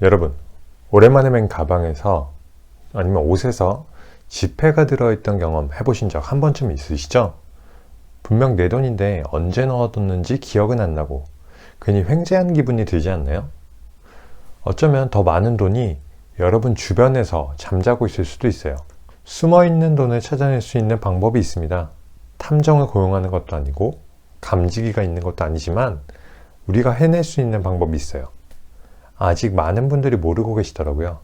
여러분, 오랜만에 맨 가방에서 아니면 옷에서 지폐가 들어있던 경험 해보신 적 한 번쯤 있으시죠? 분명 내 돈인데 언제 넣어뒀는지 기억은 안 나고 괜히 횡재한 기분이 들지 않나요? 어쩌면 더 많은 돈이 여러분 주변에서 잠자고 있을 수도 있어요. 숨어 있는 돈을 찾아낼 수 있는 방법이 있습니다. 탐정을 고용하는 것도 아니고 감지기가 있는 것도 아니지만 우리가 해낼 수 있는 방법이 있어요. 아직 많은 분들이 모르고 계시더라고요.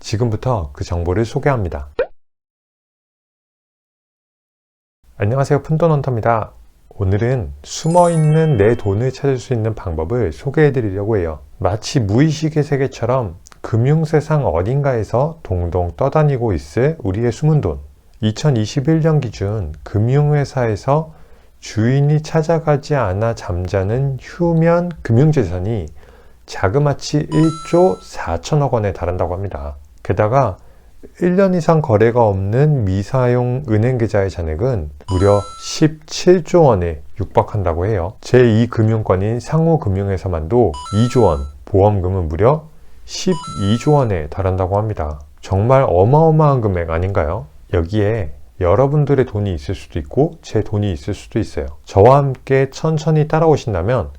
지금부터 그 정보를 소개합니다. 안녕하세요. 푼돈헌터입니다. 오늘은 숨어 있는 내 돈을 찾을 수 있는 방법을 소개해 드리려고 해요. 마치 무의식의 세계처럼 금융세상 어딘가에서 동동 떠다니고 있을 우리의 숨은 돈. 2021년 기준 금융회사에서 주인이 찾아가지 않아 잠자는 휴면 금융재산이 자그마치 1조 4천억 원에 달한다고 합니다. 게다가 1년 이상 거래가 없는 미사용 은행 계좌의 잔액은 무려 17조 원에 육박한다고 해요. 제2금융권인 상호금융에서만도 2조 원, 보험금은 무려 12조 원에 달한다고 합니다. 정말 어마어마한 금액 아닌가요? 여기에 여러분들의 돈이 있을 수도 있고 제 돈이 있을 수도 있어요. 저와 함께 천천히 따라오신다면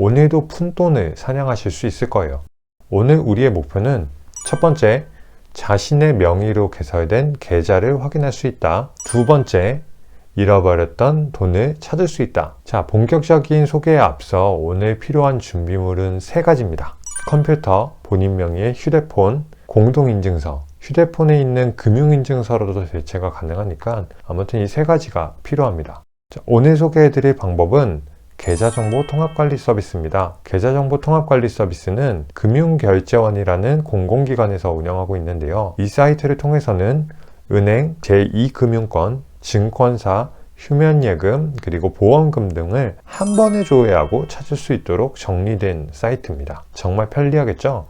오늘도 푼돈을 사냥하실 수 있을 거예요. 오늘 우리의 목표는 첫 번째, 자신의 명의로 개설된 계좌를 확인할 수 있다. 두 번째, 잃어버렸던 돈을 찾을 수 있다. 자, 본격적인 소개에 앞서 오늘 필요한 준비물은 세 가지입니다. 컴퓨터, 본인 명의의 휴대폰, 공동인증서, 휴대폰에 있는 금융인증서로도 대체가 가능하니까 아무튼 이 세 가지가 필요합니다. 자, 오늘 소개해드릴 방법은 계좌정보 통합관리 서비스입니다. 계좌정보 통합관리 서비스는 금융결제원이라는 공공기관에서 운영하고 있는데요. 이 사이트를 통해서는 은행, 제2금융권, 증권사, 휴면예금, 그리고 보험금 등을 한 번에 조회하고 찾을 수 있도록 정리된 사이트입니다. 정말 편리하겠죠?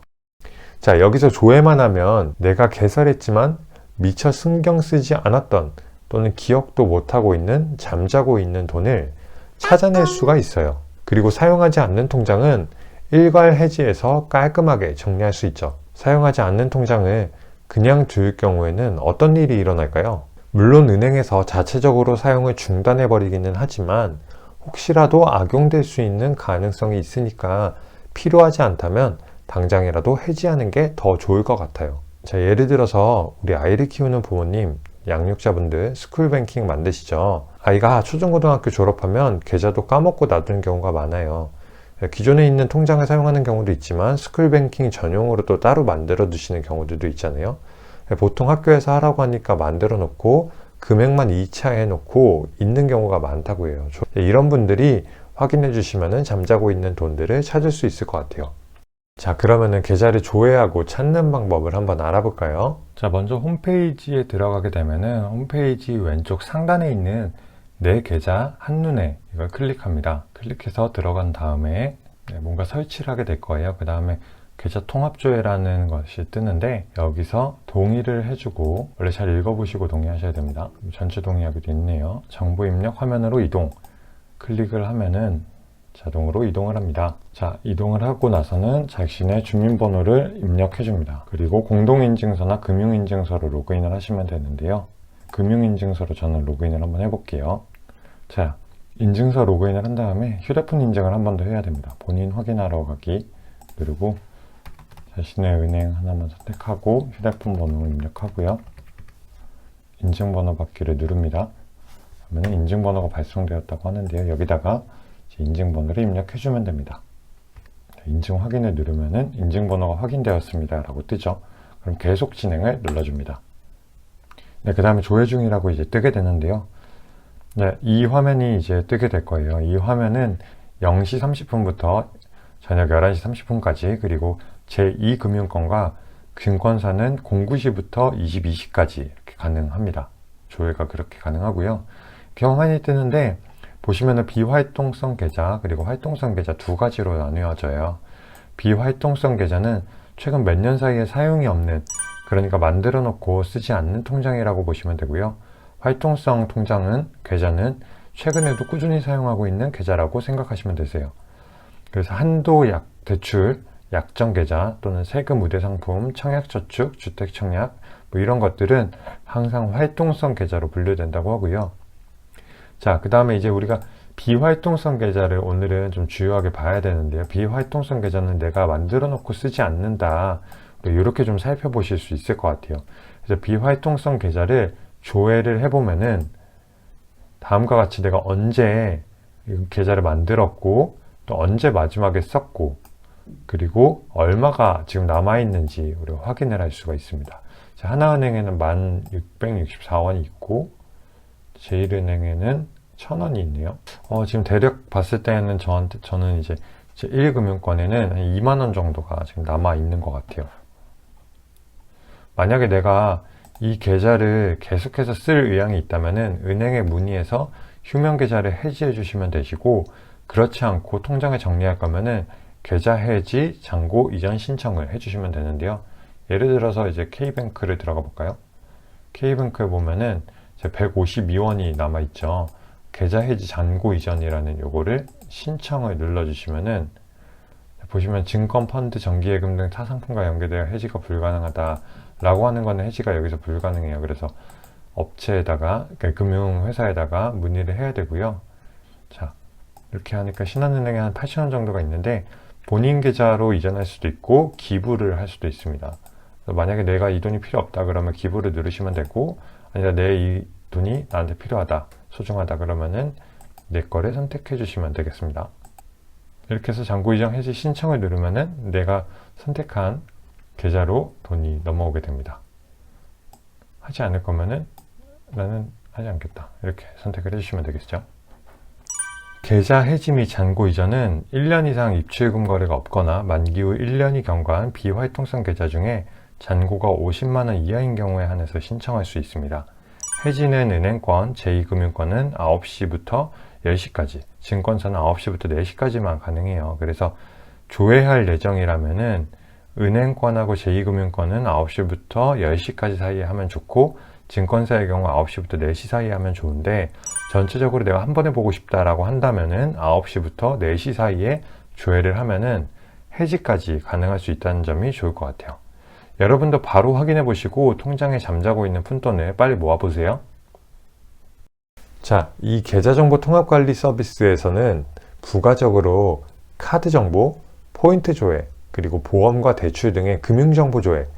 자, 여기서 조회만 하면 내가 개설했지만 미처 신경 쓰지 않았던 또는 기억도 못하고 있는 잠자고 있는 돈을 찾아낼 수가 있어요. 그리고 사용하지 않는 통장은 일괄 해지해서 깔끔하게 정리할 수 있죠. 사용하지 않는 통장을 그냥 둘 경우에는 어떤 일이 일어날까요? 물론 은행에서 자체적으로 사용을 중단해 버리기는 하지만 혹시라도 악용될 수 있는 가능성이 있으니까 필요하지 않다면 당장이라도 해지하는 게 더 좋을 것 같아요. 자, 예를 들어서 우리 아이를 키우는 부모님, 양육자분들 스쿨뱅킹 만드시죠. 아이가 초중고등학교 졸업하면 계좌도 까먹고 놔두는 경우가 많아요. 기존에 있는 통장을 사용하는 경우도 있지만 스쿨뱅킹 전용으로 또 따로 만들어 두시는 경우들도 있잖아요. 보통 학교에서 하라고 하니까 만들어 놓고 금액만 2차 해 놓고 있는 경우가 많다고 해요. 이런 분들이 확인해 주시면 잠자고 있는 돈들을 찾을 수 있을 것 같아요. 자, 그러면은 계좌를 조회하고 찾는 방법을 한번 알아볼까요? 자, 먼저 홈페이지에 들어가게 되면은 홈페이지 왼쪽 상단에 있는 내 계좌 한눈에 이걸 클릭합니다. 클릭해서 들어간 다음에 네, 뭔가 설치를 하게 될 거예요. 그 다음에 계좌 통합조회라는 것이 뜨는데 여기서 동의를 해주고 원래 잘 읽어보시고 동의하셔야 됩니다. 전체 동의하기도 있네요. 정보 입력 화면으로 이동 클릭을 하면은 자동으로 이동을 합니다. 자, 이동을 하고 나서는 자신의 주민번호를 입력해 줍니다. 그리고 공동인증서나 금융인증서로 로그인을 하시면 되는데요. 금융인증서로 저는 로그인을 한번 해볼게요. 자, 인증서 로그인을 한 다음에 휴대폰 인증을 한 번 더 해야 됩니다. 본인 확인하러 가기 누르고 자신의 은행 하나만 선택하고 휴대폰 번호를 입력하고요. 인증번호 받기를 누릅니다. 그러면 인증번호가 발송되었다고 하는데요. 여기다가 인증번호를 입력해주면 됩니다. 인증 확인을 누르면은 인증번호가 확인되었습니다. 라고 뜨죠. 그럼 계속 진행을 눌러줍니다. 네, 그 다음에 조회 중이라고 이제 뜨게 되는데요. 네, 이 화면이 이제 뜨게 될 거예요. 이 화면은 0시 30분부터 저녁 11시 30분까지 그리고 제2금융권과 증권사는 09시부터 22시까지 이렇게 가능합니다. 조회가 그렇게 가능하고요. 경험이 뜨는데 보시면은 비활동성 계좌 그리고 활동성 계좌 두 가지로 나뉘어져요. 비활동성 계좌는 최근 몇 년 사이에 사용이 없는 그러니까 만들어 놓고 쓰지 않는 통장이라고 보시면 되고요. 활동성 통장은 계좌는 최근에도 꾸준히 사용하고 있는 계좌라고 생각하시면 되세요. 그래서 한도 약 대출 약정 계좌 또는 세금 우대 상품, 청약 저축, 주택 청약 뭐 이런 것들은 항상 활동성 계좌로 분류된다고 하고요. 자, 그 다음에 이제 우리가 비활동성 계좌를 오늘은 좀 주요하게 봐야 되는데요. 비활동성 계좌는 내가 만들어 놓고 쓰지 않는다. 이렇게 좀 살펴보실 수 있을 것 같아요. 그래서 비활동성 계좌를 조회를 해보면은 다음과 같이 내가 언제 이 계좌를 만들었고 또 언제 마지막에 썼고 그리고 얼마가 지금 남아있는지 우리가 확인을 할 수가 있습니다. 자, 하나은행에는 1664원이 있고 제일은행에는 1000원이 있네요. 어, 지금 대략 봤을 때는 저한테 저는 이제 제 1금융권에는 한 2만 원 정도가 지금 남아 있는 것 같아요. 만약에 내가 이 계좌를 계속해서 쓸 의향이 있다면은 은행에 문의해서 휴면 계좌를 해지해 주시면 되시고 그렇지 않고 통장에 정리할 거면은 계좌 해지 잔고 이전 신청을 해 주시면 되는데요. 예를 들어서 이제 K뱅크를 들어가 볼까요? K뱅크에 보면은 152원이 남아 있죠. 계좌 해지 잔고 이전이라는 요거를 신청을 눌러 주시면은 보시면 증권, 펀드, 정기예금 등 타상품과 연계되어 해지가 불가능하다 라고 하는 거는 해지가 여기서 불가능해요. 그래서 업체에다가, 그러니까 금융회사에다가 문의를 해야 되고요. 자, 이렇게 하니까 신한은행에 한 8,000원 정도가 있는데 본인 계좌로 이전할 수도 있고 기부를 할 수도 있습니다. 만약에 내가 이 돈이 필요 없다 그러면 기부를 누르시면 되고 아니라 내 이 돈이 나한테 필요하다, 소중하다 그러면은 내 거를 선택해 주시면 되겠습니다. 이렇게 해서 잔고 이전 해지 신청을 누르면은 내가 선택한 계좌로 돈이 넘어오게 됩니다. 하지 않을 거면은 나는 하지 않겠다. 이렇게 선택을 해주시면 되겠죠. 계좌 해지 및 잔고 이전은 1년 이상 입출금 거래가 없거나 만기 후 1년이 경과한 비활동성 계좌 중에 잔고가 50만원 이하인 경우에 한해서 신청할 수 있습니다. 해지는 은행권, 제2금융권은 9시부터 10시까지, 증권사는 9시부터 4시까지만 가능해요. 그래서 조회할 예정이라면은 은행권하고 제2금융권은 9시부터 10시까지 사이에 하면 좋고 증권사의 경우 9시부터 4시 사이에 하면 좋은데 전체적으로 내가 한 번에 보고 싶다라고 한다면은 9시부터 4시 사이에 조회를 하면은 해지까지 가능할 수 있다는 점이 좋을 것 같아요. 여러분도 바로 확인해 보시고 통장에 잠자고 있는 푼돈을 빨리 모아 보세요. 자, 이 계좌 정보 통합 관리 서비스에서는 부가적으로 카드 정보, 포인트 조회, 그리고 보험과 대출 등의 금융정보 조회,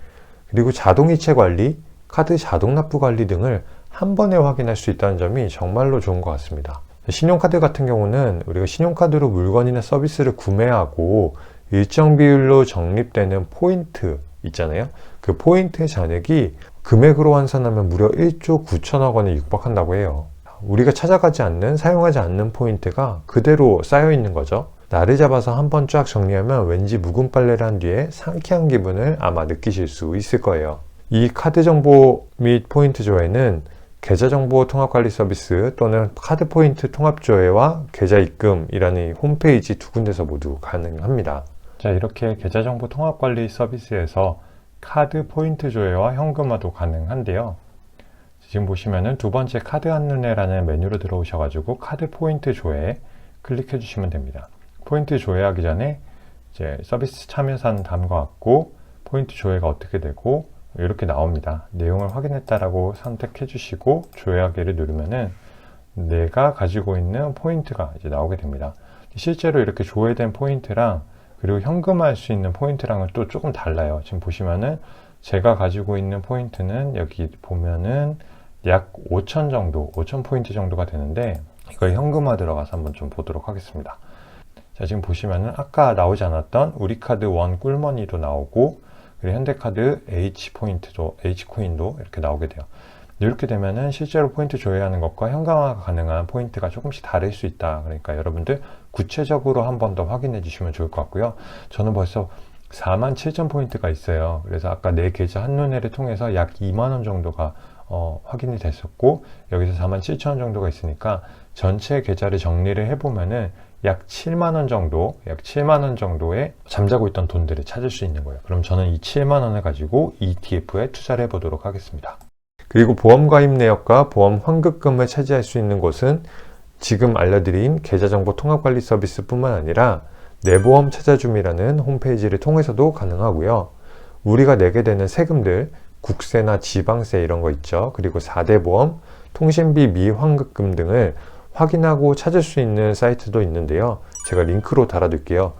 그리고 자동이체 관리, 카드 자동 납부 관리 등을 한 번에 확인할 수 있다는 점이 정말로 좋은 것 같습니다. 신용카드 같은 경우는 우리가 신용카드로 물건이나 서비스를 구매하고 일정 비율로 적립되는 포인트 있잖아요. 그 포인트의 잔액이 금액으로 환산하면 무려 1조 9천억 원에 육박한다고 해요. 우리가 찾아가지 않는, 사용하지 않는 포인트가 그대로 쌓여 있는 거죠. 나를 잡아서 한번 쫙 정리하면 왠지 묵은 빨래를 한 뒤에 상쾌한 기분을 아마 느끼실 수 있을 거예요. 이 카드 정보 및 포인트 조회는 계좌 정보 통합 관리 서비스 또는 카드 포인트 통합 조회와 계좌 입금이라는 홈페이지 두 군데서 모두 가능합니다. 자, 이렇게 계좌 정보 통합 관리 서비스에서 카드 포인트 조회와 현금화도 가능한데요. 지금 보시면은 두 번째 카드 한눈에라는 메뉴로 들어오셔가지고 카드 포인트 조회 클릭해 주시면 됩니다. 포인트 조회하기 전에 이제 서비스 참여사는 다음과 같고 포인트 조회가 어떻게 되고 이렇게 나옵니다. 내용을 확인했다라고 선택해 주시고 조회하기를 누르면은 내가 가지고 있는 포인트가 이제 나오게 됩니다. 실제로 이렇게 조회된 포인트랑 그리고 현금화할 수 있는 포인트랑은 또 조금 달라요. 지금 보시면은 제가 가지고 있는 포인트는 여기 보면은 약 5천 정도, 5천 포인트 정도가 되는데 이걸 현금화 들어가서 한번 좀 보도록 하겠습니다. 자, 지금 보시면은 아까 나오지 않았던 우리카드 원 꿀머니도 나오고 그리고 현대카드 H 포인트도 H 코인도 이렇게 나오게 돼요. 이렇게 되면은 실제로 포인트 조회하는 것과 현금화가 가능한 포인트가 조금씩 다를 수 있다. 그러니까 여러분들 구체적으로 한 번 더 확인해 주시면 좋을 것 같고요. 저는 벌써 4만 7천 포인트가 있어요. 그래서 아까 내 계좌 한눈에를 통해서 약 2만 원 정도가 어, 확인이 됐었고 여기서 4만 7천 원 정도가 있으니까 전체 계좌를 정리를 해보면은 약 7만 원 정도, 약 7만 원 정도의 잠자고 있던 돈들을 찾을 수 있는 거예요. 그럼 저는 이 7만 원을 가지고 ETF에 투자를 해보도록 하겠습니다. 그리고 보험 가입 내역과 보험 환급금을 차지할 수 있는 곳은 지금 알려드린 계좌정보 통합관리 서비스뿐만 아니라 내보험 찾아줌이라는 홈페이지를 통해서도 가능하고요. 우리가 내게 되는 세금들, 국세나 지방세 이런 거 있죠. 그리고 4대 보험, 통신비 미환급금 등을 확인하고 찾을 수 있는 사이트도 있는데요. 제가 링크로 달아둘게요.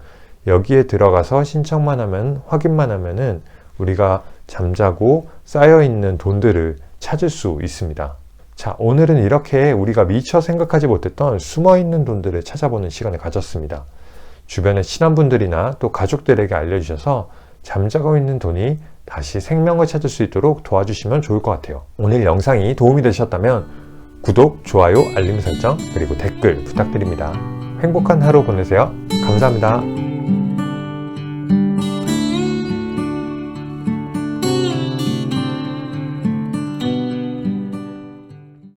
여기에 들어가서 신청만 하면, 확인만 하면은 우리가 잠자고 쌓여있는 돈들을 찾을 수 있습니다. 자, 오늘은 이렇게 우리가 미처 생각하지 못했던 숨어있는 돈들을 찾아보는 시간을 가졌습니다. 주변의 친한 분들이나 또 가족들에게 알려주셔서 잠자고 있는 돈이 다시 생명을 찾을 수 있도록 도와주시면 좋을 것 같아요. 오늘 영상이 도움이 되셨다면 구독, 좋아요, 알림 설정, 그리고 댓글 부탁드립니다. 행복한 하루 보내세요. 감사합니다.